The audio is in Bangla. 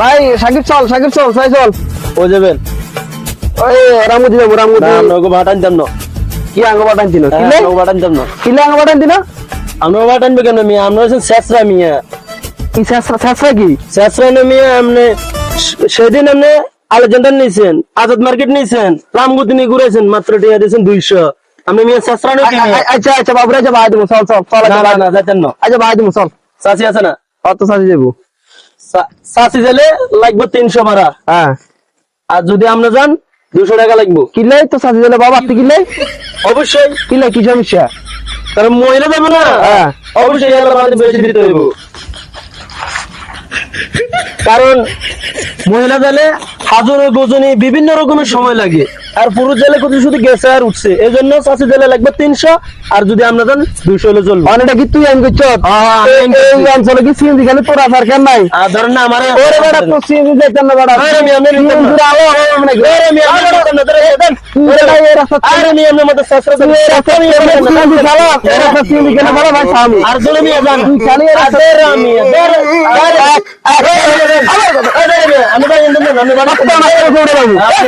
ভাই সাকিব চল সাকিব চল সাই চল। ও যাবেন। ওই রামুদি যাব রামুদি। না আপনাকে ভাড়া আনতাম না। কি আঙ্গ বাটান দিন কিলে? ভাড়া আনতাম না। কিলে আঙ্গ বাটান দিন মিয়া? আপনার হচ্ছেন শেষরা মিয়া। কি শেষরা শেষরা কি? শেষরা না মিয়া আপনি সে- সেদিন আপনি আলেকজান্ডার নিয়েছেন আজাদ মার্কেট নিয়েছেন রামগুতি নিয়ে ঘুরেছেন মাত্র টিয়া দিয়েছেন দুইশো। আপনি মিয়া শেষরা নাকি আচ্ছা আচ্ছা বাবুরে আচ্ছা ভাই দিমু চল চল চল না আচ্ছা না না। আচ্ছা ভাই দিমু চল। চাষি আছে না? অত সাথে যাব চাষি জেলে লাগবে তিনশো ভাড়া। হ্যাঁ। আর যদি আমরা যান দুশো টাকা লাগবে। কিলে তো সাসি জেলে বাবা তুই কিলে অবশ্যই। কিলে কি সমস্যা? কারণ মহিলা যাব না। হ্যাঁ। অবশ্যই বেশি দিতে হইব। কারণ মহিলা জালে হাজরে গোজনে বিভিন্ন রকমের সময় লাগে। আর পুরুষ জালে কিন্তু শুধু গেছে আর উঠছে। এই জন্য চাষি জালে লাগবে তিনশো আর যদি আমরা যান দুইশো হলে চলবে। অনেকটা কি তুই আমি করছ? হ্যাঁ, আমি করছি। অঞ্চলে কি সিএনজি খালি তোর কেন নাই? না আমার ওরে বেটা তো সিএনজি যাইতাম না বেটা। আরে আমি- আমি। আলো মানে আরে আমি না, ধরে দেন। ওরে ভাই, এই রাস্তা আরে আমি মতো এই রাস্তা আমি সিএনজি এই রাস্তা সিএনজি ভাই আর খালি রাস্তা- আরে আমি আরে